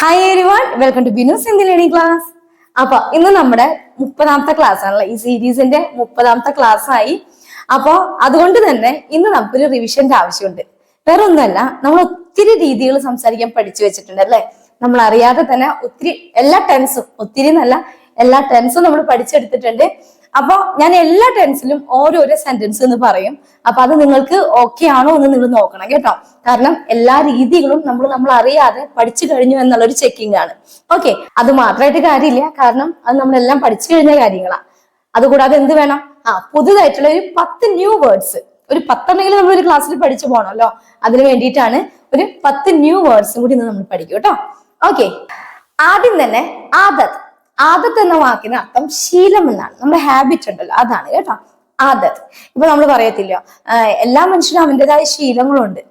Hi everyone welcome to Binu Sindhi learning class അപ്പൊ ഇന്ന് നമ്മുടെ മുപ്പതാമത്തെ ക്ലാസ് ആണല്ലോ ഈ സീരീസിന്റെ മുപ്പതാമത്തെ ക്ലാസ് ആയി. അപ്പോൾ അതുകൊണ്ട് തന്നെ ഇന്ന് നമുക്കൊരു റിവിഷന്റെ ആവശ്യമുണ്ട്. വേറെ ഒന്നുമല്ല നമ്മൾ ഒത്തിരി രീതികൾ സംസാരിക്കാൻ പഠിച്ചു വെച്ചിട്ടുണ്ട് അല്ലെ? നമ്മൾ അറിയാതെ തന്നെ ഒത്തിരി എല്ലാ ടെൻസും ഒത്തിരി എന്നല്ല എല്ലാ ടെൻസും നമ്മൾ പഠിച്ചെടുത്തിട്ടുണ്ട്. അപ്പൊ ഞാൻ എല്ലാ ടെൻസിലും ഓരോരോ സെന്റൻസ് എന്ന് പറയും. അപ്പൊ അത് നിങ്ങൾക്ക് ഓക്കെ ആണോ എന്ന് നിങ്ങൾ നോക്കണം കേട്ടോ. കാരണം എല്ലാ രീതികളും നമ്മൾ നമ്മൾ അറിയാതെ പഠിച്ചു കഴിഞ്ഞു എന്നുള്ളൊരു ചെക്കിംഗ് ആണ്. ഓക്കെ അത് മാത്രമായിട്ട് കാര്യമില്ല. കാരണം അത് നമ്മളെല്ലാം പഠിച്ചു കഴിഞ്ഞ കാര്യങ്ങളാണ് അതുകൂടാതെ എന്ത് വേണം? ആ പുതുതായിട്ടുള്ള ഒരു പത്ത് ന്യൂ വേർഡ്സ് ഒരു പത്തെണ്ണെങ്കിലും നമ്മൾ ഒരു ക്ലാസ്സിൽ പഠിച്ചു പോകണമല്ലോ അതിന് വേണ്ടിയിട്ടാണ് ഒരു പത്ത് ന്യൂ വേർഡ്സും കൂടി ഇന്ന് നമ്മൾ പഠിക്കും കേട്ടോ. ഓക്കെ ആദ്യം തന്നെ ആദത്ത് ആദത്ത് എന്ന വാക്കിന് അർത്ഥം ശീലം എന്നാണ് നമ്മുടെ ഹാബിറ്റ് ഉണ്ടല്ലോ അതാണ് കേട്ടോ ആദത്ത്. ഇപ്പൊ നമ്മൾ പറയത്തില്ല എല്ലാ മനുഷ്യനും അവന്റെതായ ശീലങ്ങളുണ്ട്.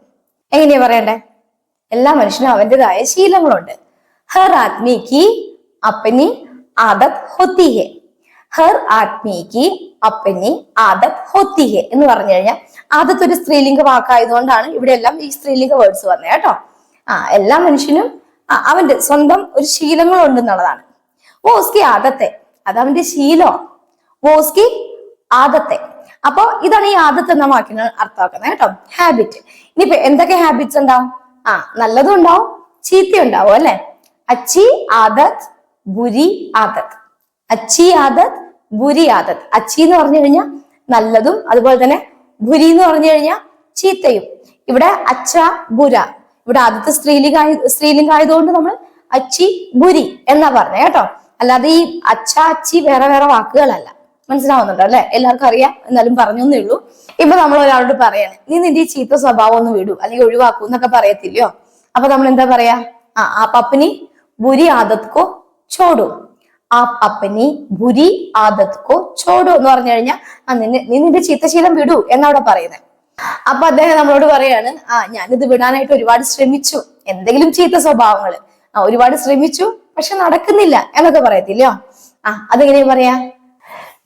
എങ്ങനെയാ പറയണ്ടേ? എല്ലാ മനുഷ്യനും അവന്റെതായ ശീലങ്ങളുണ്ട്. ഹർ ആത്മീക്ക് അപ്പനി ആദത് ഹൊത്തിഹെ. ഹർ ആത്മീക്ക് അപ്പനി ആദത് ഹൊത്തിഹെ എന്ന് പറഞ്ഞു കഴിഞ്ഞാൽ ആദത്ത് ഒരു സ്ത്രീലിംഗ വാക്കായതുകൊണ്ടാണ് ഇവിടെ എല്ലാം ഈ സ്ത്രീലിംഗ വേർഡ്സ് വന്നത് കേട്ടോ. ആ എല്ലാ മനുഷ്യനും അവന്റെ സ്വന്തം ഒരു ശീലങ്ങളുണ്ടെന്നുള്ളതാണ് എന്നുള്ളതാണ് വോസ്കി ആദത്തെ. അത് അവന്റെ ശീലമാണ് വോസ്കി ആദത്തെ. അപ്പൊ ഇതാണ് ഈ ആദത്ത് എന്ന വാക്കിന് അർത്ഥമാക്കുന്നത് കേട്ടോ. ഹാബിറ്റ് ഇനിയിപ്പോ എന്തൊക്കെ ഹാബിറ്റ്സ് ഉണ്ടാവും? ആ നല്ലതും ഉണ്ടാവും ചീത്ത ഉണ്ടാവും അല്ലെ? അച്ചി ആദത്ത് ബുരി ആദത്ത്. അച്ചി ആദത്ത് ബുരി ആദത്ത്. അച്ചി എന്ന് പറഞ്ഞു കഴിഞ്ഞാൽ നല്ലതും അതുപോലെ തന്നെ ബുരി എന്ന് പറഞ്ഞു കഴിഞ്ഞാൽ ചീത്തയും. ഇവിടെ അച്ച ബുര. ഇവിടെ ആദ്യത്തെ സ്ത്രീലിംഗ സ്ത്രീലിംഗ ആയതുകൊണ്ട് നമ്മൾ അച്ചി ബുരി എന്നാ പറഞ്ഞത് കേട്ടോ. അല്ലാതെ ഈ അച്ചാച്ചി വേറെ വേറെ വാക്കുകളല്ല. മനസ്സിലാവുന്നുണ്ടോ അല്ലെ? എല്ലാവർക്കും അറിയാം. എന്നാലും പറഞ്ഞേ ഉള്ളൂ. ഇപ്പൊ നമ്മൾ ഒരാളോട് പറയാണ് നീ നിന്റെ ഈ ചീത്ത സ്വഭാവം ഒന്ന് വിടൂ. അല്ലെങ്കിൽ ഒഴിവാക്കൂ എന്നൊക്കെ പറയത്തില്ലയോ? അപ്പൊ നമ്മൾ എന്താ പറയാ? ആ ആ പപ്പനി ബുരി ആദത്കോ ചോടോ ആ പപ്പനി ബുരി ആദത്കോ ചോടോ എന്ന് പറഞ്ഞു കഴിഞ്ഞാൽ ആ നിന്നെ നീ നിന്റെ ചീത്തശീലം വിടൂ എന്നവിടെ പറയുന്നത്. അപ്പൊ അദ്ദേഹം നമ്മളോട് പറയാണ് ആ ഞാനിത് വിടാനായിട്ട് ഒരുപാട് ശ്രമിച്ചു. എന്തെങ്കിലും ചീത്ത സ്വഭാവങ്ങൾ. ആ ഒരുപാട് ശ്രമിച്ചു. പക്ഷെ നടക്കുന്നില്ല എന്നൊക്കെ പറയത്തില്ലയോ? ആ അതെങ്ങനെയാ പറയാ?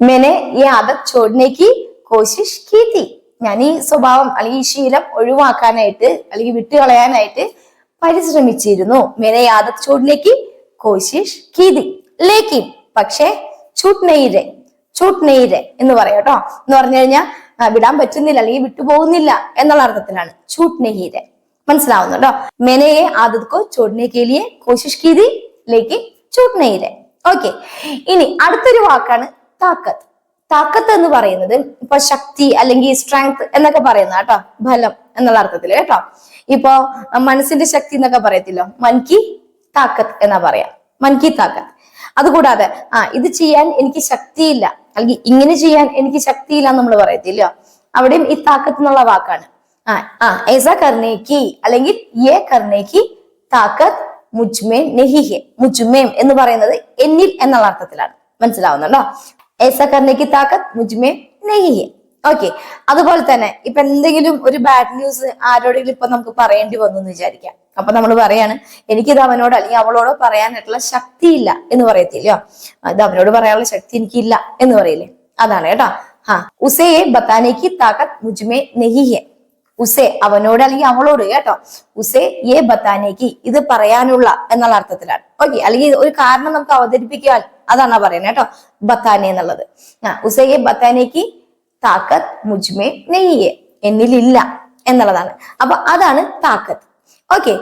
മെനെ ആദത് ചോടിനേക്ക് കോശിഷ് കീത്തി ഞാൻ ഈ സ്വഭാവം അല്ലെങ്കിൽ ഈ ശീലം ഒഴിവാക്കാനായിട്ട് അല്ലെങ്കിൽ വിട്ടുകളയാനായിട്ട് പരിശ്രമിച്ചിരുന്നു. മെനെ ആദത് ചോടിനേക്ക് കോശിഷ് കീതി ലേക്കിൻ പക്ഷേ ചൂട്ട് നെയ്രെ ചൂട്ട് നെയ്രെ എന്ന് പറയാം കേട്ടോ. എന്ന് പറഞ്ഞു കഴിഞ്ഞാൽ വിടാൻ പറ്റുന്നില്ല അല്ലെങ്കിൽ വിട്ടുപോകുന്നില്ല എന്നുള്ള അർത്ഥത്തിലാണ് ചൂട്ട് നെയ്രെ മനസ്സിലാവുന്നുണ്ടോ? മെനയെ ആദത് കോ കേലിയെ കോശിഷ് കീതി ലേക്ക് ചൂട്ട് നെയ്രെ ഓക്കെ ഇനി അടുത്തൊരു വാക്കാണ് താക്കത്ത്. താക്കത്ത് എന്ന് പറയുന്നത് ഇപ്പൊ ശക്തി അല്ലെങ്കിൽ സ്ട്രെങ്ത് എന്നൊക്കെ പറയുന്ന കേട്ടോ ബലം എന്നുള്ള അർത്ഥത്തിൽ കേട്ടോ. ഇപ്പൊ മനസ്സിന്റെ ശക്തി എന്നൊക്കെ പറയത്തില്ലോ. മൻകി താക്കത്ത് എന്നാ പറയാ. മൻകി താക്കത്ത്. അതുകൂടാതെ ആ ഇത് ചെയ്യാൻ എനിക്ക് ശക്തിയില്ല. അല്ലെങ്കിൽ ഇങ്ങനെ ചെയ്യാൻ എനിക്ക് ശക്തിയില്ല നമ്മൾ പറയത്തില്ലോ. അവിടെയും ഈ താക്കത്ത് എന്നുള്ള വാക്കാണ്. ആ ആ ഏസ കർണേക്കി അല്ലെങ്കിൽ ഏ കർണേക്കി താക്കത്ത് മുജ്മേം നെഹിഹെ. മുജ്മേം എന്ന് പറയുന്നത് എന്നിൽ എന്നുള്ള അർത്ഥത്തിലാണ്. മനസ്സിലാവുന്നുണ്ടോ? ഏസ കർണിക്ക് താക്കത്ത് മുജ്മേം നെഹിഹെ. ഓക്കെ അതുപോലെ തന്നെ ഇപ്പൊ എന്തെങ്കിലും ഒരു ബാഡ് ന്യൂസ് ആരോടെങ്കിലും ഇപ്പൊ നമുക്ക് പറയേണ്ടി വന്നു എന്ന് വിചാരിക്കാം. അപ്പൊ നമ്മൾ പറയാണ് എനിക്കിത് അവനോട് അല്ലെങ്കിൽ അവളോടോ പറയാനായിട്ടുള്ള ശക്തിയില്ല എന്ന് പറയത്തില്ലയോ? ഇത് അവനോട് പറയാനുള്ള ശക്തി എനിക്കില്ല എന്ന് പറയില്ലേ? അതാണ് കേട്ടോ. ഹാ. ഉസേ ബത്താനേക്ക് താക്കത്ത് മുജ്മേ നെഹിഹെ. ഉസേ അവനോട് അല്ലെങ്കിൽ അവളോട് കേട്ടോ. ഉസേ ഏ ബത്താനേക്ക് ഇത് പറയാനുള്ള എന്നുള്ള അർത്ഥത്തിലാണ്. ഓക്കെ അല്ലെങ്കിൽ ഒരു കാരണം നമുക്ക് അവതരിപ്പിക്കാൻ അതാണ് പറയുന്നത് കേട്ടോ ബത്താനെ എന്നുള്ളത്. ആ ഉസേ ഏ ബത്താനേക്ക് താക്കത്ത് മുജ്മേ നെയ്യെ എന്നിലില്ല എന്നുള്ളതാണ്. അപ്പൊ അതാണ് താക്കത്ത്. ഓക്കെ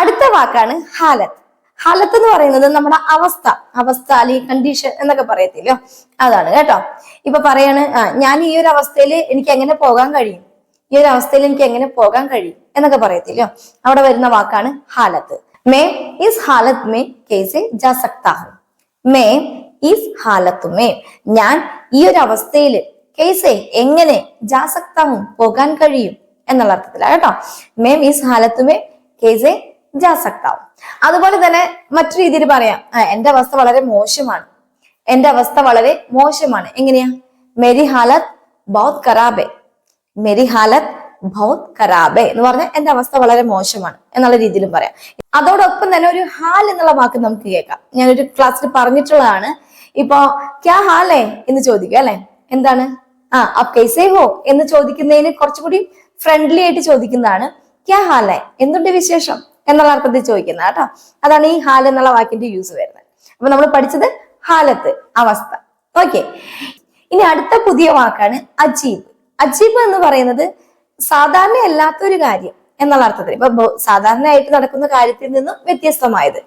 അടുത്ത വാക്കാണ് ഹാലത്ത്. ഹാലത്ത് എന്ന് പറയുന്നത് നമ്മുടെ അവസ്ഥ അവസ്ഥ അല്ലെങ്കിൽ കണ്ടീഷൻ എന്നൊക്കെ പറയത്തില്ലോ? അതാണ് കേട്ടോ. ഇപ്പൊ പറയാണ് ഞാൻ ഈ ഒരു അവസ്ഥയിൽ എനിക്ക് എങ്ങനെ പോകാൻ കഴിയും? ഈ ഒരു അവസ്ഥയിൽ എനിക്ക് എങ്ങനെ പോകാൻ കഴിയും എന്നൊക്കെ പറയത്തില്ലോ? അവിടെ വരുന്ന വാക്കാണ് ഹാലത്ത്. മേ ഇസ് ഹാലത്ത് മേ കേസ് ജാ സക്താ ഹും മേ ഇസ് ഹാലത്ത് മേ. ഞാൻ ഈ ഒരു അവസ്ഥയിൽ കേസേ എങ്ങനെ ജാസക്താവും പോകാൻ കഴിയും എന്നുള്ള അർത്ഥത്തിലാണ് കേട്ടോ. മേം ഈസ് ഹാലത്ത് മേ കേസേ ജാസക്താവും അതുപോലെ തന്നെ മറ്റു രീതിയിൽ പറയാം. എന്റെ അവസ്ഥ വളരെ മോശമാണ്. എന്റെ അവസ്ഥ വളരെ മോശമാണ്. എങ്ങനെയാ? മേരി ഹാലത്ത് ബൗത്ത് ഖറാബേ മേരി ഹാലത്ത് ഭൗത് കരാബെ എന്ന് പറഞ്ഞാൽ എന്റെ അവസ്ഥ വളരെ മോശമാണ് എന്നുള്ള രീതിയിലും പറയാം. അതോടൊപ്പം തന്നെ ഒരു ഹാൽ എന്നുള്ള വാക്ക് നമുക്ക് കേൾക്കാം. ഞാനൊരു ക്ലാസ്സിൽ പറഞ്ഞിട്ടുള്ളതാണ്. ഇപ്പോ ക്യാ ഹാലേ എന്ന് ചോദിക്കുക അല്ലെ? എന്താണ്? ആ അപ് ഹോ എന്ന് ചോദിക്കുന്നതിന് കുറച്ചുകൂടി ഫ്രണ്ട്ലി ആയിട്ട് ചോദിക്കുന്നതാണ് ക്യാ ഹാലേ? എന്തുണ്ട് വിശേഷം? എന്നുള്ള അർത്ഥത്തിൽ ചോദിക്കുന്നത് കേട്ടോ. അതാണ് ഈ ഹാൽ എന്നുള്ള വാക്കിന്റെ യൂസ് വരുന്നത്. അപ്പൊ നമ്മൾ പഠിച്ചത് ഹാലത്ത് അവസ്ഥ. ഓക്കെ. ഇനി അടുത്ത പുതിയ വാക്കാണ് അജീബ്. അജീബ് എന്ന് പറയുന്നത് സാധാരണ അല്ലാത്തൊരു കാര്യം എന്നുള്ള അർത്ഥത്തിൽ. ഇപ്പൊ സാധാരണയായിട്ട് നടക്കുന്ന കാര്യത്തിൽ നിന്നും വ്യത്യസ്തമായത്.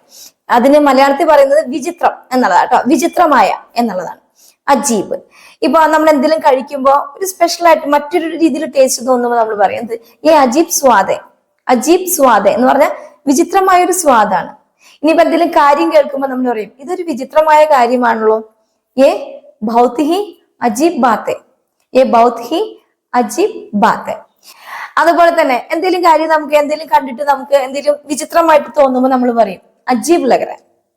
അതിന് മലയാളത്തിൽ പറയുന്നത് വിചിത്രം എന്നുള്ളതാണ് കേട്ടോ. വിചിത്രമായ എന്നുള്ളതാണ്. അജീബ്. ഇപ്പൊ നമ്മൾ എന്തെങ്കിലും കഴിക്കുമ്പോൾ ഒരു സ്പെഷ്യൽ ആയിട്ട് മറ്റൊരു രീതിയിൽ ടേസ്റ്റ് തോന്നുമ്പോൾ നമ്മൾ പറയുന്നത് ഏ അജീബ് സ്വാദേ. അജീബ് സ്വാദ്. എന്ന് പറഞ്ഞാൽ വിചിത്രമായ ഒരു സ്വാദാണ്. ഇനിയിപ്പോ എന്തെങ്കിലും കാര്യം കേൾക്കുമ്പോൾ നമ്മൾ പറയും ഇതൊരു വിചിത്രമായ കാര്യമാണല്ലോ. ഏ ഭൗതിഹി അജീബ് ബാത്തെ. ഏ ഭൗത് ഹി അജീബ് ബാത്ത് അതുപോലെ തന്നെ എന്തെങ്കിലും കാര്യം നമുക്ക് എന്തെങ്കിലും കണ്ടിട്ട് നമുക്ക് എന്തെങ്കിലും വിചിത്രമായിട്ട് തോന്നുമ്പോൾ നമ്മൾ പറയും അജീബ് ലഗര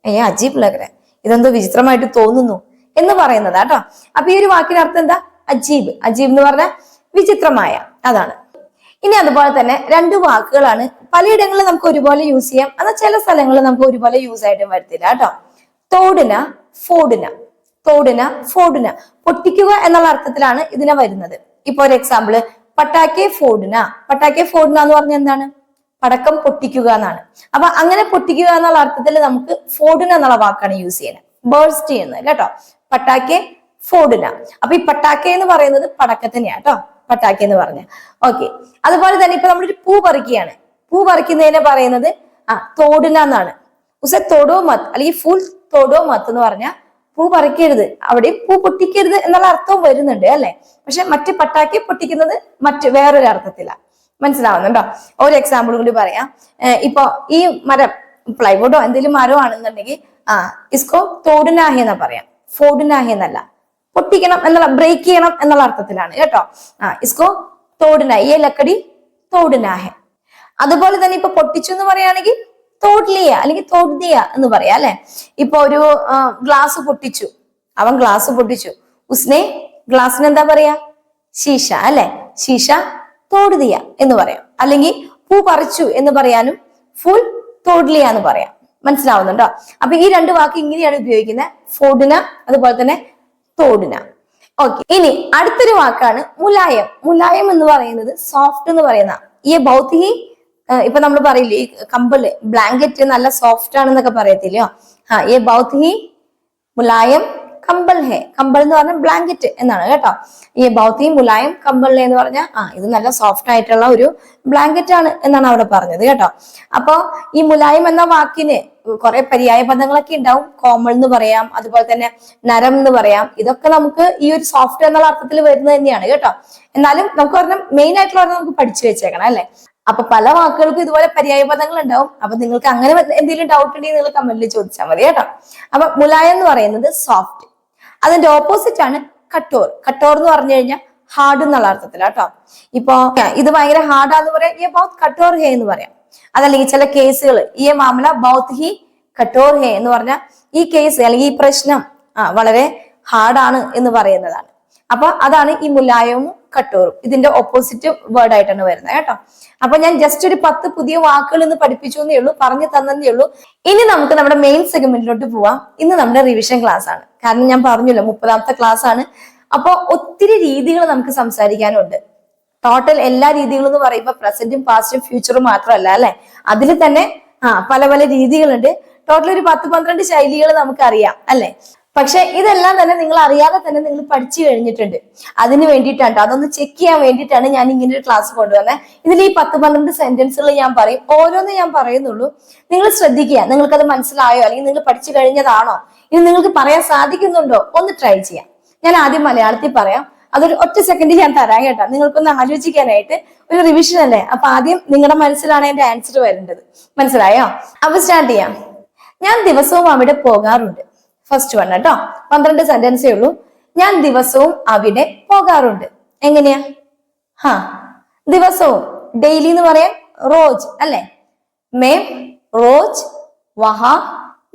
ഏ അജീബ് ലഗര ഇതെന്തോ വിചിത്രമായിട്ട് തോന്നുന്നു എന്ന് പറയുന്നത് കേട്ടോ അപ്പൊ ഈ ഒരു വാക്കിന്റെ അർത്ഥം എന്താ? അജീബ്. അജീബ് എന്ന് പറഞ്ഞാൽ വിചിത്രമായ അതാണ്. ഇനി അതുപോലെ തന്നെ രണ്ട് വാക്കുകളാണ് പലയിടങ്ങളിൽ നമുക്ക് ഒരുപോലെ യൂസ് ചെയ്യാം. എന്നാൽ ചില സ്ഥലങ്ങളിൽ നമുക്ക് ഒരുപോലെ യൂസ് ആയിട്ടും വരത്തില്ല കേട്ടോ തോടിന ഫോടിന. തോടിന ഫോടിന. പൊട്ടിക്കുക എന്നുള്ള അർത്ഥത്തിലാണ് ഇതിനെ വരുന്നത്. ഇപ്പൊ ഒരു എക്സാമ്പിൾ പട്ടാക്കെ ഫോഡ്ന പട്ടാക്കെ ഫോഡ്ന എന്ന് പറഞ്ഞ എന്താണ്? പടക്കം പൊട്ടിക്കുക എന്നാണ്. അപ്പൊ അങ്ങനെ പൊട്ടിക്കുക എന്നുള്ള അർത്ഥത്തിൽ നമുക്ക് ഫോഡ്ന എന്നുള്ള വാക്കാണ് യൂസ് ചെയ്യുന്നത്. ബേഴ്സ്റ്റ് ചെയ്യുന്നത് കേട്ടോ. പട്ടാക്കെ ഫോഡ്ന അപ്പൊ ഈ പട്ടാക്കെ എന്ന് പറയുന്നത് പടക്കത്തിനെയാ കേട്ടോ. പട്ടാക്കെ എന്ന് പറഞ്ഞ ഓക്കെ അതുപോലെ തന്നെ ഇപ്പൊ നമ്മളൊരു പൂ പറിക്കുകയാണ്. പൂ പറിക്കുന്നതിനെ പറയുന്നത് ആ തോടിന എന്നാണ്. ഉസെ തൊടോ മത്ത്. അല്ലെങ്കിൽ ഫുൾ തൊടോ മത്ത് എന്ന് പറഞ്ഞാൽ പൂ പറിക്കരുത്. അവിടെ പൂ പൊട്ടിക്കരുത് എന്നുള്ള അർത്ഥവും വരുന്നുണ്ട് അല്ലെ? പക്ഷെ മറ്റ് പട്ടാക്കി പൊട്ടിക്കുന്നത് മറ്റ് വേറൊരു അർത്ഥത്തിലാണ് മനസ്സിലാവുന്നുണ്ടോ? ഒരു എക്സാമ്പിൾ കൂടി പറയാം. ഇപ്പൊ ഈ മരം പ്ലൈവുഡോ എന്തെങ്കിലും മരോ ആണെന്നുണ്ടെങ്കിൽ ആ ഇസ്കോ തോടിനാഹി എന്നാ പറയാം. ഫോഡിനാഹി എന്നല്ല. പൊട്ടിക്കണം എന്നുള്ള ബ്രേക്ക് ചെയ്യണം എന്നുള്ള അർത്ഥത്തിലാണ് കേട്ടോ. ആ ഇസ്കോ തോടിനാഹി ഈ ലക്കടി തോടിനാഹെ. അതുപോലെ തന്നെ ഇപ്പൊ പൊട്ടിച്ചു എന്ന് പറയുകയാണെങ്കിൽ തോട്ലിയ അല്ലെങ്കിൽ തോട്ട്ദിയ എന്ന് പറയാം അല്ലെ? ഇപ്പൊ ഒരു ഗ്ലാസ് പൊട്ടിച്ചു. അവൻ ഗ്ലാസ് പൊട്ടിച്ചു. ഉസ്നെ ഗ്ലാസ്സിന് എന്താ പറയാ? ശീശ അല്ലെ? ശീശ തോടുതിയ എന്ന് പറയാം. അല്ലെങ്കിൽ പൂ പറിച്ചു എന്ന് പറയാനും ഫുൾ തോഡ്ലിയ എന്ന് പറയാം. മനസ്സിലാവുന്നുണ്ടോ? അപ്പൊ ഈ രണ്ട് വാക്ക് ഇങ്ങനെയാണ് ഉപയോഗിക്കുന്നത്. ഫോഡിന അതുപോലെ തന്നെ തോടിന. ഓക്കെ ഇനി അടുത്തൊരു വാക്കാണ് മുലായം. മുലായം എന്ന് പറയുന്നത് സോഫ്റ്റ് എന്ന് പറയുന്ന ഈ ഭൗതികി ഇപ്പൊ നമ്മൾ പറയില്ലേ ഈ കമ്പിൾ ബ്ലാങ്കറ്റ് നല്ല സോഫ്റ്റ് ആണെന്നൊക്കെ പറയത്തില്ലയോ ആ ഏ ബൗത്ത് ഹി മുലായം കമ്പൽ ഹേ. കമ്പൽ എന്ന് പറഞ്ഞാൽ ബ്ലാങ്കറ്റ് എന്നാണ് കേട്ടോ. ഈ ബൗത്തി മുലായം കമ്പൽ ഹേ എന്ന് പറഞ്ഞാൽ ആ ഇത് നല്ല സോഫ്റ്റ് ആയിട്ടുള്ള ഒരു ബ്ലാങ്കറ്റ് ആണ് എന്നാണ് അവിടെ പറഞ്ഞത് കേട്ടോ. അപ്പൊ ഈ മുലായം എന്ന വാക്കിന് കുറെ പര്യായ പദങ്ങളൊക്കെ ഉണ്ടാവും. കോമൾ എന്ന് പറയാം അതുപോലെ തന്നെ നരം എന്ന് പറയാം. ഇതൊക്കെ നമുക്ക് ഈ ഒരു സോഫ്റ്റ് എന്നുള്ള അർത്ഥത്തിൽ വരുന്നത് തന്നെയാണ് കേട്ടോ. എന്നാലും നമുക്ക് പറഞ്ഞ മെയിൻ ആയിട്ടുള്ള നമുക്ക് പഠിച്ചു വെച്ചേക്കണം അല്ലെ? അപ്പൊ പല വാക്കുകൾക്കും ഇതുപോലെ പര്യായ പദങ്ങൾ ഉണ്ടാവും അപ്പൊ നിങ്ങൾക്ക് അങ്ങനെ എന്തെങ്കിലും ഡൗട്ട് ഉണ്ടെങ്കിൽ നിങ്ങൾ കമന്റിൽ ചോദിച്ചാൽ മതി കേട്ടോ. അപ്പൊ മുലായം എന്ന് പറയുന്നത് സോഫ്റ്റ് അതിന്റെ ഓപ്പോസിറ്റ് ആണ് കട്ടോർ. കട്ടോർ എന്ന് പറഞ്ഞു കഴിഞ്ഞാൽ ഹാർഡ് എന്നുള്ള അർത്ഥത്തിൽ കേട്ടോ. ഇപ്പൊ ഇത് ഭയങ്കര ഹാർഡാന്ന് പറയാം. കട്ടോർ ഹേ എന്ന് പറയാം. അതല്ലെങ്കിൽ ചില കേസുകൾ ഈ മാമല ബൗത്ത് ഹി കട്ടോർ ഹേ എന്ന് പറഞ്ഞാൽ ഈ കേസ് അല്ലെങ്കിൽ ഈ പ്രശ്നം വളരെ ഹാർഡാണ് എന്ന് പറയുന്നതാണ്. അപ്പൊ അതാണ് ഈ മുലായവും കട്ടോറും ഇതിന്റെ ഓപ്പോസിറ്റ് വേർഡ് ആയിട്ടാണ് വരുന്നത് കേട്ടോ. അപ്പൊ ഞാൻ ജസ്റ്റ് ഒരു പത്ത് പുതിയ വാക്കുകൾ ഇന്ന് പഠിപ്പിച്ചു എന്നേ ഉള്ളൂ പറഞ്ഞു തന്നേ ഉള്ളൂ. ഇനി നമുക്ക് നമ്മുടെ മെയിൻ സെഗ്മെന്റിലോട്ട് പോവാം. ഇന്ന് നമ്മുടെ റിവിഷൻ ക്ലാസ് ആണ്. കാരണം ഞാൻ പറഞ്ഞല്ലോ മുപ്പതാമത്തെ ക്ലാസ് ആണ്. അപ്പൊ ഒത്തിരി രീതികൾ നമുക്ക് സംസാരിക്കാനുണ്ട്. ടോട്ടൽ എല്ലാ രീതികളും എന്ന് പറയുമ്പോൾ പ്രസന്റും പാസ്റ്റും ഫ്യൂച്ചറും മാത്രമല്ല അല്ലെ? അതിൽ തന്നെ ആ പല പല രീതികളുണ്ട്. ടോട്ടൽ ഒരു പത്ത് പന്ത്രണ്ട് ശൈലികൾ നമുക്ക് അറിയാം അല്ലെ? പക്ഷെ ഇതെല്ലാം തന്നെ നിങ്ങൾ അറിയാതെ തന്നെ നിങ്ങൾ പഠിച്ചു കഴിഞ്ഞിട്ടുണ്ട്. അതിന് വേണ്ടിയിട്ടാണ് അതൊന്ന് ചെക്ക് ചെയ്യാൻ വേണ്ടിയിട്ടാണ് ഞാൻ ഇങ്ങനെ ഒരു ക്ലാസ് കൊണ്ടുവന്നത് ഇതിൽ ഈ പത്ത് പന്ത്രണ്ട് സെന്റൻസുകൾ ഞാൻ പറയും. ഓരോന്ന് ഞാൻ പറയുന്നുള്ളൂ. നിങ്ങൾ ശ്രദ്ധിക്കുക. നിങ്ങൾക്കത് മനസ്സിലായോ? അല്ലെങ്കിൽ നിങ്ങൾ പഠിച്ചു കഴിഞ്ഞതാണോ? ഇനി നിങ്ങൾക്ക് പറയാൻ സാധിക്കുന്നുണ്ടോ? ഒന്ന് ട്രൈ ചെയ്യാം. ഞാൻ ആദ്യം മലയാളത്തിൽ പറയാം. അതൊരു ഒറ്റ സെക്കൻഡ് ഞാൻ തരാം കേട്ടോ. നിങ്ങൾക്കൊന്ന് ആലോചിക്കാനായിട്ട് ഒരു റിവിഷൻ അല്ലേ? അപ്പൊ ആദ്യം നിങ്ങളുടെ മനസ്സിലാണ് എന്റെ ആൻസർ വരേണ്ടത് മനസ്സിലായോ? അപ്പൊ സ്റ്റാർട്ട് ചെയ്യാം. ഞാൻ ദിവസവും അവിടെ പോകാറുണ്ട്. ഫസ്റ്റ് വൺ കേട്ടോ പന്ത്രണ്ട് സെന്റൻസേ ഉള്ളൂ. ഞാൻ ദിവസവും അവിടെ പോകാറുണ്ട്. എങ്ങനെയാ? ഹാ. ദിവസവും ഡെയിലി എന്ന് പറയാൻ റോജ് അല്ലെ? മേം റോജ് വഹാ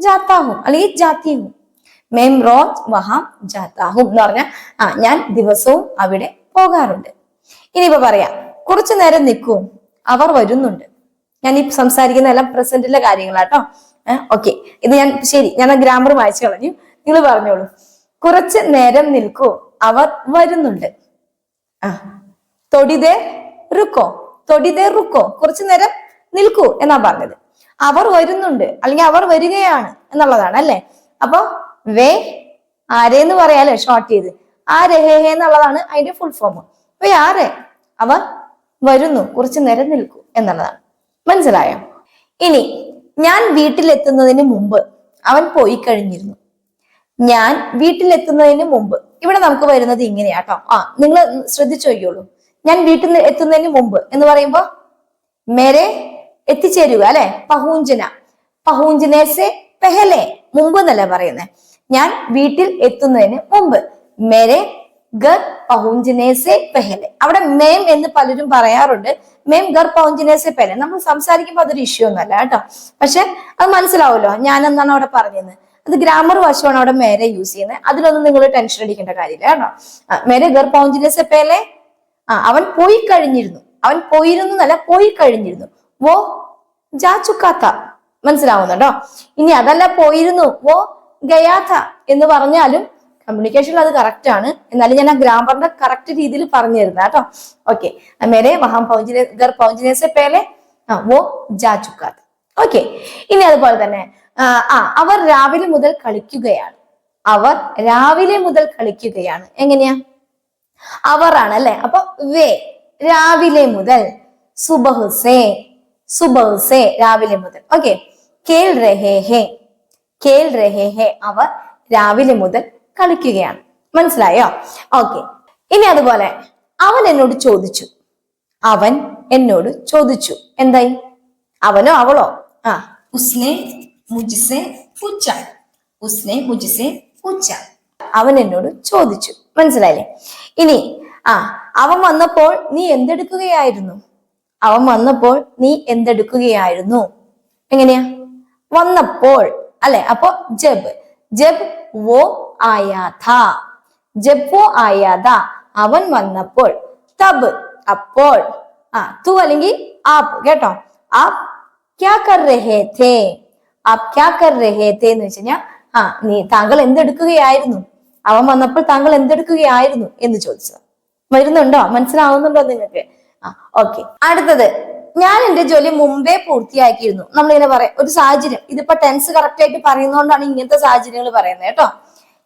ജാത്താഹും അല്ലെങ്കിൽ ജാത്തിയും മേം റോജ് വഹാം ജാത്താഹും എന്ന് പറഞ്ഞാൽ ആ ഞാൻ ദിവസവും അവിടെ പോകാറുണ്ട്. ഇനിയിപ്പോ പറയാം. കുറച്ചു നേരം നിൽക്കും. അവർ വരുന്നുണ്ട്. ഞാൻ ഈ സംസാരിക്കുന്ന എല്ലാം പ്രസന്റിലെ കാര്യങ്ങളാട്ടോ. ഓക്കെ. ഇത് ഞാൻ ശരി ഞാൻ ആ ഗ്രാമർ വായിച്ചു കളഞ്ഞു. നിങ്ങൾ പറഞ്ഞോളൂ. കുറച്ച് നേരം നിൽക്കൂ. അവർ വരുന്നുണ്ട്. ആ. തൊടിതേ റുക്കോ. തൊടിതേ റുക്കോ. കുറച്ചു നേരം നിൽക്കൂ എന്നാ പറഞ്ഞത്. അവർ വരുന്നുണ്ട്. അല്ലെങ്കിൽ അവർ വരികയാണ് എന്നുള്ളതാണ് അല്ലെ? അപ്പൊ വേ ആരേന്ന് പറയാലേ ഷോർട്ട് ചെയ്ത്. ആ രഹേ എന്നുള്ളതാണ് അതിന്റെ ഫുൾ ഫോം വേ ആരെ? അവർ വരുന്നു. കുറച്ച് നേരം നിൽക്കൂ എന്നുള്ളതാണ്. മനസ്സിലായോ? ഇനി ഞാൻ വീട്ടിലെത്തുന്നതിന് മുമ്പ് അവൻ പോയി കഴിഞ്ഞിരുന്നു. ഞാൻ വീട്ടിലെത്തുന്നതിന് മുമ്പ്. ഇവിടെ നമുക്ക് വരുന്നത് ഇങ്ങനെയാട്ടോ ആ നിങ്ങൾ ശ്രദ്ധിച്ചു നോക്കിയോളൂ ഞാൻ വീട്ടിൽ എത്തുന്നതിന് മുമ്പ് എന്ന് പറയുമ്പോ മേരെ എത്തിച്ചേരുക അല്ലെ? പഹൂഞ്ചന. പഹൂഞ്ചനേസെ പെഹലെ. മുമ്പ് എന്നല്ല പറയുന്നത് ഞാൻ വീട്ടിൽ എത്തുന്നതിന് മുമ്പ്. മേരെ ഗർ പൗഞ്ചിനേസെ പെഹലെ. അവിടെ മേം എന്ന് പലരും പറയാറുണ്ട്. മേം ഗർ പൗഞ്ചിനേസെ പെഹലെ. നമ്മൾ സംസാരിക്കുമ്പോൾ അതൊരു ഇഷ്യൂ ഒന്നല്ല കേട്ടോ. പക്ഷെ അത് മനസ്സിലാവുമല്ലോ. ഞാൻ എന്താണ് അവിടെ പറഞ്ഞത് അത് ഗ്രാമർ വശമാണ് അവിടെ മേരെ യൂസ് ചെയ്യുന്നത്. അതിലൊന്നും നിങ്ങൾ ടെൻഷൻ അടിക്കേണ്ട കാര്യമില്ല കേട്ടോ. മേരെ ഗർ പൗഞ്ചിനേസെ പെഹലെ. ആ അവൻ പോയി കഴിഞ്ഞിരുന്നു. അവൻ പോയിരുന്നു എന്നല്ല പോയി കഴിഞ്ഞിരുന്നു. വോ ജാ ചുക്കാത്ത മനസ്സിലാവുന്നുണ്ടോ? ഇനി അതല്ല പോയിരുന്നു. വോ ഗയാഥ എന്ന് പറഞ്ഞാലും കമ്മ്യൂണിക്കേഷനിൽ അത് കറക്റ്റ് ആണ്. എന്നാലും ഞാൻ ആ ഗ്രാമറിന്റെ കറക്റ്റ് രീതിയിൽ പറഞ്ഞു തരുന്ന കേട്ടോ ഓക്കെ മേരെ മഹാം പൗഞ്ചിനെ ഗർ പൗഞ്ചിനേസെ പേലെ ഓ ജാ ചുക്കാത്ത് ഓക്കെ ഇനി അതുപോലെ തന്നെ ആ, അവർ രാവിലെ മുതൽ കളിക്കുകയാണ്. അവർ രാവിലെ മുതൽ കളിക്കുകയാണ്. എങ്ങനെയാ? അവറാണ് അല്ലെ? അപ്പൊ വേ രാവിലെ മുതൽ സുബഹുസേ സുബഹുസേ രാവിലെ മുതൽ. ഓക്കെ കേൾ രഹേ ഹേ. കേൾ രഹേ ഹേ. അവർ രാവിലെ മുതൽ കളിക്കുകയാണ്. മനസ്സിലായോ? ഓക്കെ ഇനി അതുപോലെ അവൻ എന്നോട് ചോദിച്ചു. അവൻ എന്നോട് ചോദിച്ചു. എന്തായി? അവനോ അവളോ? ആ. ഉസ്നെ മുജിസെ പൂച്ച ഉസ്നെ മുജിസെ പൂച്ച അവൻ എന്നോട് ചോദിച്ചു. മനസ്സിലായില്ലേ? ഇനി ആ അവൻ വന്നപ്പോൾ നീ എന്തെടുക്കുകയായിരുന്നു? അവൻ വന്നപ്പോൾ നീ എന്തെടുക്കുകയായിരുന്നു? എങ്ങനെയാ? വന്നപ്പോൾ അല്ലെ? അപ്പോ ജബ്. ജബ് വോ ആയാഥ. ജബ് വോ ആയാഥ. അവൻ വന്നപ്പോൾ തബ് അപ്പോൾ. ആ തു അല്ലെങ്കിൽ ആപ് കേട്ടോ? ആപ് ക്യാ കർ രഹേ തേ ആപ് ക്യാ കർ രഹേ തേ എന്ന് വെച്ച് കഴിഞ്ഞാൽ ആ നീ താങ്കൾ എന്തെടുക്കുകയായിരുന്നു? അവൻ വന്നപ്പോൾ താങ്കൾ എന്തെടുക്കുകയായിരുന്നു എന്ന് ചോദിച്ചത്. വരുന്നുണ്ടോ? മനസ്സിലാവുന്നുണ്ടോ നിങ്ങൾക്ക്? ആ ഓക്കെ. അടുത്തത് ഞാൻ എന്റെ ജോലി മുമ്പേ പൂർത്തിയാക്കിയിരുന്നു. നമ്മളിങ്ങനെ പറയാം ഒരു സാഹചര്യം. ഇതിപ്പോ ടെൻസ് കറക്റ്റ് ആയിട്ട് പറയുന്നതുകൊണ്ടാണ് ഇങ്ങനത്തെ സാഹചര്യങ്ങൾ പറയുന്നത് കേട്ടോ.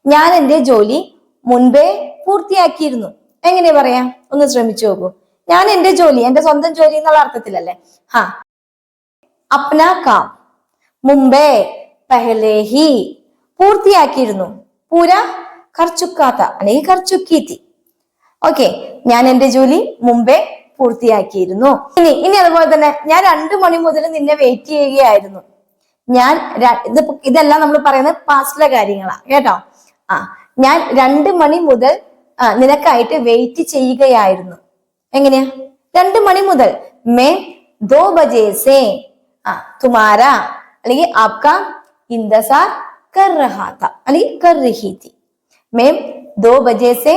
ഞാൻ എന്റെ ജോലി മുൻപേ പൂർത്തിയാക്കിയിരുന്നു. എങ്ങനെ പറയാം? ഒന്ന് ശ്രമിച്ചു നോക്കൂ. ഞാൻ എന്റെ ജോലി എന്റെ സ്വന്തം ജോലി എന്നുള്ള അർത്ഥത്തിലല്ലേ? ഹാ. അപ്ന കാം. മുംബൈ പെഹലെ ഹി പൂർത്തിയാക്കിയിരുന്നു. പൂര കർച്ചുക്കാത്ത അല്ലെങ്കിൽ കർച്ചുക്കീത്തി. ഓക്കെ. ഞാൻ എന്റെ ജോലി മുമ്പേ പൂർത്തിയാക്കിയിരുന്നു. ഇനി ഇനി അതുപോലെ തന്നെ ഞാൻ രണ്ടു മണി മുതൽ നിന്നെ വെയിറ്റ് ചെയ്യുകയായിരുന്നു. ഞാൻ ഇത് ഇതെല്ലാം നമ്മൾ പറയുന്നത് പാസ്റ്റിലെ കാര്യങ്ങളാണ് കേട്ടോ? ആ ഞാൻ രണ്ട് മണി മുതൽ നിനക്കായിട്ട് വെയിറ്റ് ചെയ്യുകയായിരുന്നു. എങ്ങനെയാ? രണ്ട് മണി മുതൽ. മേ ദോ ബജേസേ ആ തുമാര. അല്ലെങ്കിൽ ആപ്ക ഇന്ദസാർ കർ അല്ലെങ്കിൽ കർഹീതി മേം ദോ ബജേസേ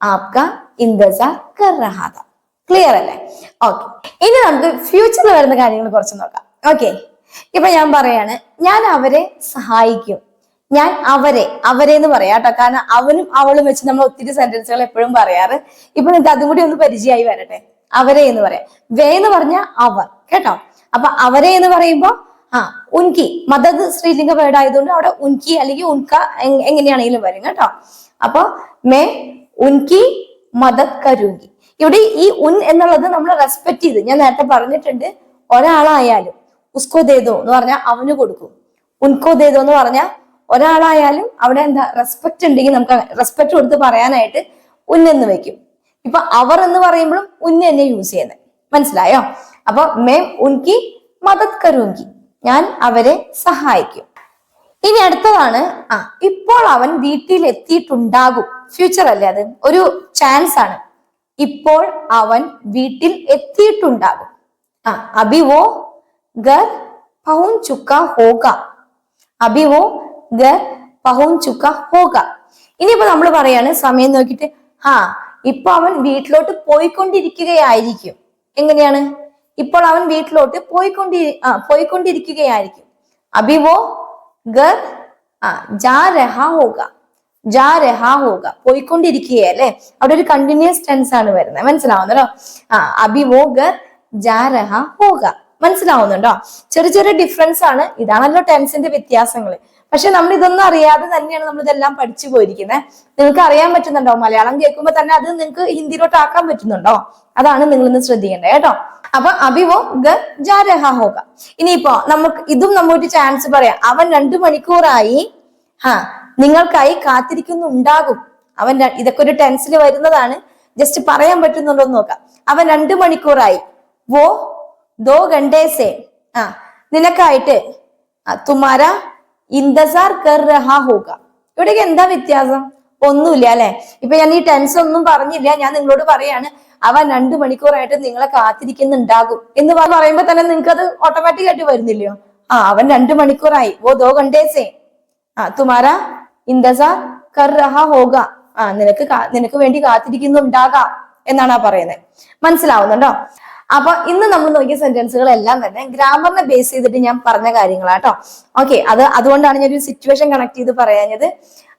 ആപ്ക ഇന്ദസാർ കർ ക്ലിയർ അല്ലേ? ഓക്കെ ഇനി നമുക്ക് ഫ്യൂച്ചറിൽ വരുന്ന കാര്യങ്ങൾ കുറച്ച് നോക്കാം. ഓക്കെ ഇപ്പൊ ഞാൻ പറയാണ് ഞാൻ അവരെ സഹായിക്കും. ഞാൻ അവരെ അവരെ എന്ന് പറയാം കേട്ടോ. കാരണം അവനും അവളും വെച്ച് നമ്മൾ ഒത്തിരി സെന്റൻസുകൾ എപ്പോഴും പറയാറ്. ഇപ്പൊ നിങ്ങൾക്ക് അതും കൂടി ഒന്ന് പരിചയമായി വരട്ടെ. അവരെ എന്ന് പറയാം. വേ എന്ന് പറഞ്ഞ അവർ. കേട്ടോ? അപ്പൊ അവരെ എന്ന് പറയുമ്പോ ആ ഉൻകി. മദത് സ്ത്രീലിംഗ വേർഡ് ആയതുകൊണ്ട് അവിടെ ഉൻകി അല്ലെങ്കിൽ ഉൻക എങ്ങനെയാണെങ്കിലും വരും കേട്ടോ. അപ്പൊ മേ ഉൻകി മദത് കരൂങ്കി. ഇവിടെ ഈ ഉൻ എന്നുള്ളത് നമ്മൾ റെസ്പെക്ട് ചെയ്ത്. ഞാൻ നേരത്തെ പറഞ്ഞിട്ടുണ്ട് ഒരാളായാലും ഉസ്കോ ദേദോ എന്ന് പറഞ്ഞാൽ അവന് കൊടുക്കും. ഉൻകോ ദേദോ എന്ന് പറഞ്ഞാൽ ഒരാളായാലും അവിടെ എന്താ റെസ്പെക്ട് ഉണ്ടെങ്കിൽ നമുക്ക് റെസ്പെക്ട് കൊടുത്ത് പറയാനായിട്ട് ഉൻ എന്ന് വെക്കും. ഇപ്പൊ അവർ എന്ന് പറയുമ്പോഴും ഉൻ തന്നെ യൂസ് ചെയ്യുന്നത് മനസ്സിലായോ? അപ്പൊ മേം ഉൻകി മദത് കരുങ്കി ഞാൻ അവരെ സഹായിക്കും. ഇനി അടുത്തതാണ് ആ ഇപ്പോൾ അവൻ വീട്ടിൽ എത്തിയിട്ടുണ്ടാകും ഫ്യൂച്ചർ അല്ലേ അത്? ഒരു ചാൻസ് ആണ്. ഇപ്പോൾ അവൻ വീട്ടിൽ എത്തിയിട്ടുണ്ടാകും. ആ അഭിവോ ഗർ പഹുൻ ചുക്ക ഹോക അഭിവോ ഗർ പഹുൻ ചുക്ക ഹോക ഇനിയിപ്പോ നമ്മൾ പറയാണ് സമയം നോക്കിയിട്ട് ആ ഇപ്പൊ അവൻ വീട്ടിലോട്ട് പോയിക്കൊണ്ടിരിക്കുകയായിരിക്കും. എങ്ങനെയാണ്? ഇപ്പോൾ അവൻ വീട്ടിലോട്ട് പോയിക്കൊണ്ടി ആ പോയിക്കൊണ്ടിരിക്കുകയായിരിക്കും. അഭിവോ ഗർ ആ ജാ രഹ ഹോക ജാ രഹാ ഹോക പോയിക്കൊണ്ടിരിക്കുകയല്ലേ അവിടെ ഒരു കണ്ടിന്യൂസ് ടെൻസ് ആണ് വരുന്നത്. മനസ്സിലാവുന്നല്ലോ ആ അഭിവോഗ ജാ രഹ ഹോക മനസ്സിലാവുന്നുണ്ടോ? ചെറിയ ചെറിയ ഡിഫറൻസ് ആണ്. ഇതാണല്ലോ ടെൻസിന്റെ വ്യത്യാസങ്ങൾ പക്ഷെ നമ്മൾ ഇതൊന്നും അറിയാതെ തന്നെയാണ് നമ്മൾ ഇതെല്ലാം പഠിച്ചു പോയിരിക്കുന്നത് നിങ്ങൾക്ക് അറിയാൻ പറ്റുന്നുണ്ടോ? മലയാളം കേൾക്കുമ്പോൾ തന്നെ അത് നിങ്ങൾക്ക് ഹിന്ദിയിലോട്ട് ആക്കാൻ പറ്റുന്നുണ്ടോ? അതാണ് നിങ്ങൾ ഇന്ന് ശ്രദ്ധിക്കേണ്ടത് കേട്ടോ. അപ്പൊ അഭിവോ ഗ ജാ രഹാ ഹോക ഇനിയിപ്പോ നമുക്ക് ഇതും നമ്മൊരു ചാൻസ് പറയാം. അവൻ രണ്ടു മണിക്കൂറായി. ഹാ നിങ്ങൾക്കായി കാത്തിരിക്കുന്നുണ്ടാകും. അവൻ ഇതൊക്കെ ഒരു ടെൻസിൽ വരുന്നതാണ്. ജസ്റ്റ് പറയാൻ പറ്റുന്നുണ്ടോ എന്ന് നോക്കാം. അവൻ രണ്ടു മണിക്കൂറായി. വോ ദോ ഗണ്ടേസേ. ആ നിനക്കായിട്ട് തുമാര ഇന്തസാർ കർ റഹാ ഹോക. ഇവിടേക്ക് എന്താ വ്യത്യാസം? ഒന്നുമില്ല അല്ലെ? ഇപ്പൊ ഞാൻ ഈ ടെൻസ് ഒന്നും പറഞ്ഞില്ല. ഞാൻ നിങ്ങളോട് പറയാണ് അവൻ രണ്ടു മണിക്കൂറായിട്ട് നിങ്ങളെ കാത്തിരിക്കുന്നുണ്ടാകും. എന്ന് പറ- പറയുമ്പോ തന്നെ നിങ്ങൾക്ക് അത് ഓട്ടോമാറ്റിക് ആയിട്ട് വരുന്നില്ലയോ? ആ അവൻ രണ്ടു മണിക്കൂറായി. ഓ ദോ കണ്ടേസേ ആ തുമാര ഇന്ദസാർ കർഹ ഹോഗ. ആ നിനക്ക് നിനക്ക് വേണ്ടി കാത്തിരിക്കുന്നുണ്ടാകാം എന്നാണ് ആ പറയുന്നത് മനസ്സിലാവുന്നുണ്ടോ? അപ്പൊ ഇന്ന് നമ്മൾ നോക്കിയ സെന്റൻസുകളെല്ലാം തന്നെ ഗ്രാമറിനെ ബേസ് ചെയ്തിട്ട് ഞാൻ പറഞ്ഞ കാര്യങ്ങളാട്ടോ ഓക്കെ അത് അതുകൊണ്ടാണ് ഞാൻ ഒരു സിറ്റുവേഷൻ കണക്ട് ചെയ്ത് പറയാഞ്ഞത്.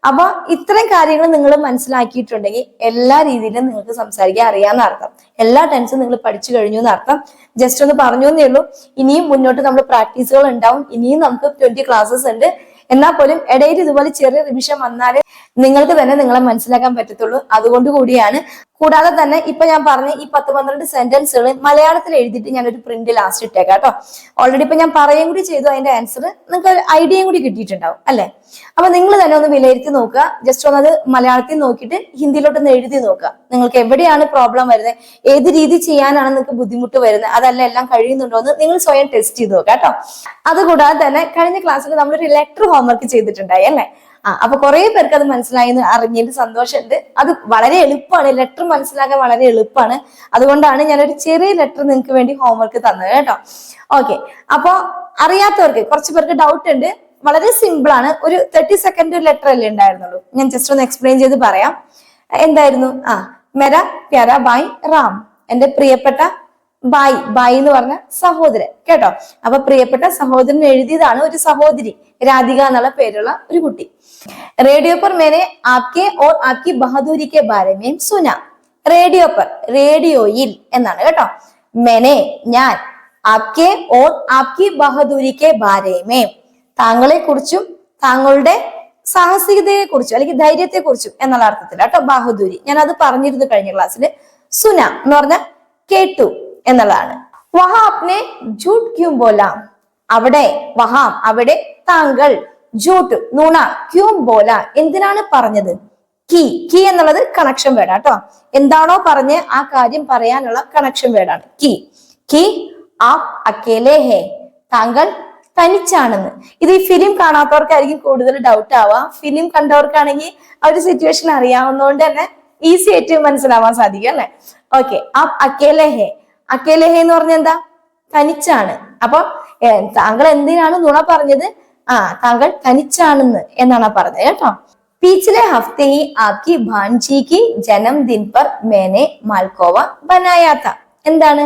അപ്പൊ ഇത്രയും കാര്യങ്ങൾ നിങ്ങൾ മനസ്സിലാക്കിയിട്ടുണ്ടെങ്കിൽ എല്ലാ രീതിയിലും നിങ്ങൾക്ക് സംസാരിക്കാൻ അറിയാമെന്ന് അർത്ഥം. എല്ലാ ടെൻസും നിങ്ങൾ പഠിച്ചു കഴിഞ്ഞു എന്നർത്ഥം ജസ്റ്റ് ഒന്ന് പറഞ്ഞു എന്നേ ഉള്ളൂ. ഇനിയും മുന്നോട്ട് നമ്മൾ പ്രാക്ടീസുകൾ ഉണ്ടാവും. ഇനിയും നമുക്ക് ട്വന്റി ക്ലാസ്സസ് ഉണ്ട്. എന്നാൽ പോലും ഇടയിൽ ഇതുപോലെ ചെറിയ റിവിഷൻ വന്നാലേ നിങ്ങൾക്ക് തന്നെ നിങ്ങളെ മനസ്സിലാക്കാൻ പറ്റത്തുള്ളൂ. അതുകൊണ്ട് കൂടിയാണ് കൂടാതെ തന്നെ ഇപ്പൊ ഞാൻ പറഞ്ഞ ഈ പത്ത് പന്ത്രണ്ട് സെന്റൻസുകൾ മലയാളത്തിൽ എഴുതിയിട്ട് ഞാൻ ഒരു പ്രിന്റ് ലാസ്റ്റ് ഇട്ടേക്കാം കേട്ടോ. ഓൾറെഡി ഇപ്പൊ ഞാൻ പറയുകയും കൂടി ചെയ്തു അതിന്റെ ആൻസർ നിങ്ങൾക്ക് ഒരു ഐഡിയയും കൂടി കിട്ടിയിട്ടുണ്ടാവും അല്ലെ? അപ്പൊ നിങ്ങൾ തന്നെ ഒന്ന് വിലയിരുത്തി നോക്കുക. ജസ്റ്റ് ഒന്ന് അത് മലയാളത്തിൽ നോക്കിയിട്ട് ഹിന്ദിയിലോട്ടൊന്ന് എഴുതി നോക്കുക. നിങ്ങൾക്ക് എവിടെയാണ് പ്രോബ്ലം വരുന്നത്? ഏത് രീതി ചെയ്യാനാണ് നിങ്ങൾക്ക് ബുദ്ധിമുട്ട് വരുന്നത്? അതല്ല എല്ലാം കഴിയുന്നുണ്ടോ എന്ന് നിങ്ങൾ സ്വയം ടെസ്റ്റ് ചെയ്ത് നോക്കാം കേട്ടോ. അതുകൂടാതെ തന്നെ കഴിഞ്ഞ ക്ലാസ്സിൽ നമ്മളൊരു ലെറ്റർ ഹോംവർക്ക് ചെയ്തിട്ടുണ്ടായി അല്ലേ? ആ അപ്പൊ കുറെ പേർക്ക് അത് മനസ്സിലായി അറിഞ്ഞതിന്റെ സന്തോഷമുണ്ട്. അത് വളരെ എളുപ്പമാണ്. ലെറ്റർ മനസ്സിലാക്കാൻ വളരെ എളുപ്പമാണ്. അതുകൊണ്ടാണ് ഞാൻ ഒരു ചെറിയ ലെറ്റർ നിങ്ങൾക്ക് വേണ്ടി ഹോംവർക്ക് തന്നത് കേട്ടോ. ഓക്കെ അപ്പൊ അറിയാത്തവർക്ക് കുറച്ച് പേർക്ക് ഡൗട്ട് ഉണ്ട്. വളരെ സിമ്പിൾ ആണ്. ഒരു തേർട്ടി സെക്കൻഡ് ലെറ്റർ അല്ലേ ഉണ്ടായിരുന്നുള്ളൂ. ഞാൻ ജസ്റ്റ് ഒന്ന് എക്സ്പ്ലെയിൻ ചെയ്ത് പറയാം. എന്തായിരുന്നു? ആ മെര പ്യാര ബായ് റാം. എന്റെ പ്രിയപ്പെട്ട ബായ് ബായ് എന്ന് പറഞ്ഞ സഹോദരൻ. കേട്ടോ? അപ്പൊ പ്രിയപ്പെട്ട സഹോദരൻ എഴുതിയതാണ് ഒരു സഹോദരി രാധിക എന്നുള്ള പേരുള്ള ഒരു കുട്ടി. റേഡിയോ പർ മേനെ ആപ്കെ ഓർ ആക്കി ബഹദൂരിക്ക് ബാരമേം സുന റേഡിയോ പർ റേഡിയോയിൽ എന്നാണ് കേട്ടോ. മെനെ ഞാൻ ആപ്കെ ഓർ ആക്കി ബഹദൂരിക്ക് ബാരമേം താങ്കളെ കുറിച്ചും താങ്കളുടെ സാഹസികതയെ കുറിച്ചും അല്ലെങ്കിൽ ധൈര്യത്തെ കുറിച്ചും എന്നുള്ള അർത്ഥത്തിൽ കേട്ടോ ബഹദൂരി ഞാൻ അത് പറഞ്ഞിരുന്നു കഴിഞ്ഞ ക്ലാസ്സിൽ സുന എന്ന് പറഞ്ഞ കേട്ടു. എന്നുള്ളതാണ്. വഹാബ്നെ ജൂട്ട് ക്യൂം ബോലാം അവിടെ വഹാം അവിടെ താങ്കൾ ജൂട്ട് നുണ ക്യൂം ബോല എന്തിനാണ് പറഞ്ഞത്? കീ കീ എന്നുള്ളത് കണക്ഷൻ വേർഡ് കേട്ടോ എന്താണോ പറഞ്ഞ് ആ കാര്യം പറയാനുള്ള കണക്ഷൻ വേർഡാണ് കീ. കീ ആപ് അക്കേലേ ഹേ. താങ്കൾ തനിച്ചാണെന്ന്. ഇത് ഈ ഫിലിം കാണാത്തവർക്കായിരിക്കും കൂടുതൽ ഡൗട്ട് ആവുക. ഫിലിം കണ്ടവർക്കാണെങ്കിൽ ആ ഒരു സിറ്റുവേഷൻ അറിയാവുന്നതുകൊണ്ട് തന്നെ ഈസി ആയിട്ട് മനസ്സിലാവാൻ സാധിക്കും അല്ലെ? ഓക്കെ ആപ് അക്കേലേ ഹേ. അക്കേലഹ എന്ന് പറഞ്ഞ എന്താ? തനിച്ചാണ്. അപ്പൊ താങ്കൾ എന്തിനാണ് നുണ പറഞ്ഞത്? ആ താങ്കൾ തനിച്ചാണെന്ന് എന്നാണ് പറഞ്ഞത് കേട്ടോ. പീച്ചിലെ ഹഫ്തെ ആക്കി ആപ്കി ഭാൻജിക്ക് ജനം ദിൻ പർ മേനെ മാൽക്കോവ ബനായാത്ത. എന്താണ്?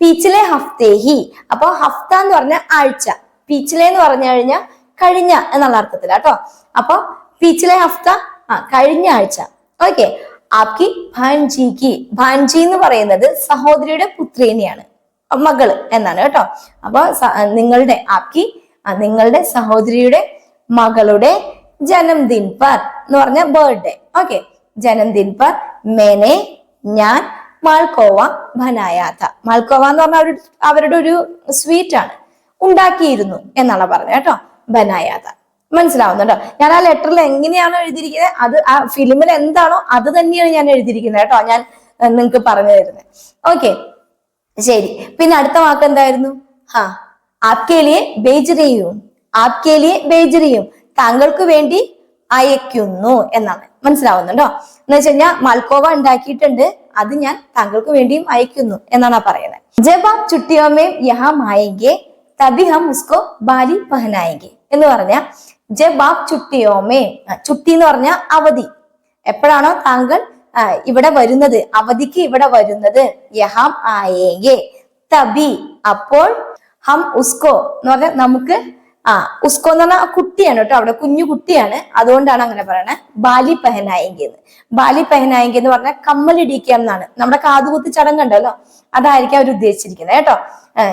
പീച്ചിലെ ഹഫ്തേഹി. അപ്പൊ ഹഫ്ത എന്ന് പറഞ്ഞ ആഴ്ച. പീച്ചിലെ എന്ന് പറഞ്ഞു കഴിഞ്ഞാൽ കഴിഞ്ഞ എന്നുള്ള അർത്ഥത്തിലാട്ടോ അപ്പൊ പീച്ചിലെ ഹഫ്ത ആ കഴിഞ്ഞ ആഴ്ച. ഓക്കെ. ആപ്കി ഭാൻജിക്ക് ഭാൻജി എന്ന് പറയുന്നത് സഹോദരിയുടെ പുത്രീനെയാണ്. മകൾ എന്നാണ് കേട്ടോ. അപ്പൊ നിങ്ങളുടെ ആപ്കി നിങ്ങളുടെ സഹോദരിയുടെ മകളുടെ ജനംദിൻ പർ എന്ന് പറഞ്ഞ ബർത്ത്ഡേ. ഓക്കെ. ജനംദിൻ പർ മേനെ ഞാൻ മാൾക്കോവ ഭനായാഥ മാൾക്കോവ എന്ന് പറഞ്ഞ അവരുടെ ഒരു സ്വീറ്റ് ആണ് ഉണ്ടാക്കിയിരുന്നു എന്നാണ് പറഞ്ഞത് കേട്ടോ. ബനായാത്ത മനസ്സിലാവുന്നുണ്ടോ. ഞാൻ ആ ലെറ്ററിൽ എങ്ങനെയാണോ എഴുതിയിരിക്കുന്നത് അത് ആ ഫിലിമിൽ എന്താണോ അത് തന്നെയാണ് ഞാൻ എഴുതിയിരിക്കുന്നത് കേട്ടോ ഞാൻ നിങ്ങൾക്ക് പറഞ്ഞു തരുന്നത്. ഓക്കെ ശരി. പിന്നെ അടുത്ത വാക്ക് എന്തായിരുന്നു? ഹാ ആപ്കേലിയെ ബേജറിയും ആപ്കേലിയെ ബേജറിയും താങ്കൾക്ക് വേണ്ടി അയക്കുന്നു എന്നാണ്. മനസ്സിലാവുന്നുണ്ടോ? എന്ന് വെച്ച് കഴിഞ്ഞാൽ മൽക്കോവ ഉണ്ടാക്കിയിട്ടുണ്ട് അത് ഞാൻ താങ്കൾക്ക് വേണ്ടിയും അയക്കുന്നു എന്നാണ് പറയുന്നത്. ജബ് ആപ് ചുട്ടിയോമേ യഹാം ആയെങ്കിൽ തബി ഉസ്കോ ബാലി പഹനായെങ്കിൽ എന്ന് പറഞ്ഞ ജബ് ആപ് ചുട്ടിയോമേ ചുട്ടി എന്ന് പറഞ്ഞ അവധി. എപ്പോഴാണോ താങ്കൾ ഇവിടെ വരുന്നത്? അവധിക്ക് ഇവിടെ വരുന്നത്? യഹാം ആയേ തബി. അപ്പോൾ ഹം ഉസ്കോ എന്ന് പറഞ്ഞാൽ നമുക്ക് ആ ഉസ്കോ എന്ന് പറഞ്ഞാൽ കുട്ടിയാണ് കേട്ടോ. അവിടെ കുഞ്ഞു കുട്ടിയാണ്. അതുകൊണ്ടാണ് അങ്ങനെ പറയണേ. ബാലി പെഹനായെങ്കിൽ എന്ന്. ബാലി പെഹനായെങ്കിൽ എന്ന് പറഞ്ഞാൽ കമ്മലിടിക്കുക എന്നാണ്. നമ്മുടെ കാതുകുത്തി ചടങ്ങ് ഉണ്ടല്ലോ അതായിരിക്കും അവർ ഉദ്ദേശിച്ചിരിക്കുന്നത് കേട്ടോ.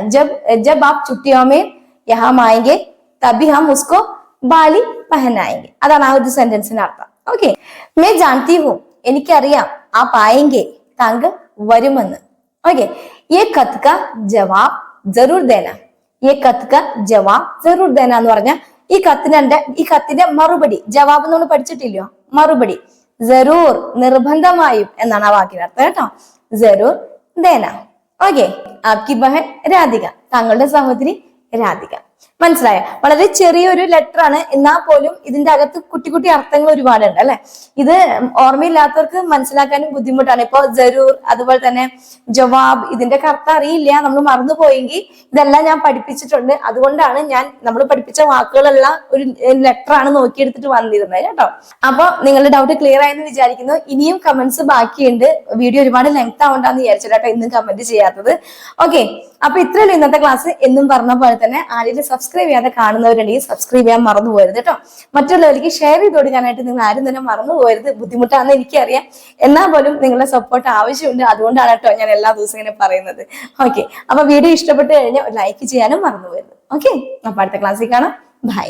ജബ് ജബ് ആപ് ചുട്ടിയോമേ യഹാം ആയെങ്കിൽ തബി ഹം ഉസ്കോ ബാലി പഹനായെങ്കിൽ. അതാണ് ആ ഒരു സെന്റൻസിന് അർത്ഥം. ഓക്കെ മേ ജാൻതി ഹൂ എനിക്കറിയാം ആ പായെങ്കിൽ താങ്കൾ വരുമെന്ന്. ഓക്കെ ഈ കത്ത് കാ ജവാബ് ജറൂർ ദേന. ഈ കത്ത് കാ ജവാബ് ജറൂർ ദേന എന്ന് പറഞ്ഞാൽ ഈ കത്തിനെ ഈ കത്തിന്റെ മറുപടി ജവാബ് നമ്മൾ പഠിച്ചിട്ടില്ലയോ? മറുപടി. ജറൂർ നിർബന്ധമായും എന്നാണ് ആ വാക്കിന്റെ അർത്ഥം കേട്ടോ. ജറൂർ ദേന. ഓക്കെ ആപ്കി ബഹൻ രാധിക. താങ്കളുടെ സഹോദരി രാധിക. മനസ്സിലായോ? വളരെ ചെറിയൊരു ലെറ്റർ ആണ്. എന്നാൽ പോലും ഇതിന്റെ അകത്ത് കുട്ടി കുട്ടി അർത്ഥങ്ങൾ ഒരുപാടുണ്ട് അല്ലെ? ഇത് ഓർമ്മയില്ലാത്തവർക്ക് മനസ്സിലാക്കാനും ബുദ്ധിമുട്ടാണ്. ഇപ്പൊ ജരൂർ അതുപോലെ തന്നെ ജവാബ് ഇതിന്റെ അർത്ഥം അറിയില്ല. നമ്മൾ മറന്നുപോയെങ്കിൽ ഇതെല്ലാം ഞാൻ പഠിപ്പിച്ചിട്ടുണ്ട്. അതുകൊണ്ടാണ് ഞാൻ നമ്മൾ പഠിപ്പിച്ച വാക്കുകളുള്ള ഒരു ലെറ്റർ ആണ് നോക്കിയെടുത്തിട്ട് വന്നിരുന്നത് കേട്ടോ. അപ്പൊ നിങ്ങളുടെ ഡൗട്ട് ക്ലിയർ ആയെന്ന് വിചാരിക്കുന്നു. ഇനിയും കമന്റ്സ് ബാക്കിയുണ്ട്. വീഡിയോ ഒരുപാട് ലെങ്ത് ആവണ്ടെന്ന് വിചാരിച്ചു കേട്ടോ ഇന്നും കമന്റ് ചെയ്യാത്തത്. ഓക്കെ അപ്പൊ ഇത്രയല്ലോ ഇന്നത്തെ ക്ലാസ് എന്നും പറഞ്ഞ പോലെ തന്നെ ആരെങ്കിലും സബ്സ്ക്രൈബ് ചെയ്യാതെ കാണുന്നവരുണ്ടെങ്കിൽ സബ്സ്ക്രൈബ് ചെയ്യാൻ മറന്നു പോകരുത് കേട്ടോ. മറ്റുള്ളവർക്ക് ഷെയർ ചെയ്ത് കൊടുക്കാനായിട്ട് നിങ്ങൾ ആരും തന്നെ മറന്നു പോകരുത്. ബുദ്ധിമുട്ടാണെന്ന് എനിക്കറിയാം. എന്നാൽ പോലും നിങ്ങളുടെ സപ്പോർട്ട് ആവശ്യമുണ്ട്. അതുകൊണ്ടാണ് കേട്ടോ ഞാൻ എല്ലാ ദിവസവും ഇങ്ങനെ പറയുന്നത്. ഓക്കെ അപ്പൊ വീഡിയോ ഇഷ്ടപ്പെട്ട് കഴിഞ്ഞാൽ ലൈക്ക് ചെയ്യാനും മറന്നു പോകരുത്. ഓക്കെ അപ്പൊ അടുത്ത ക്ലാസ്സിൽ കാണാം. ബൈ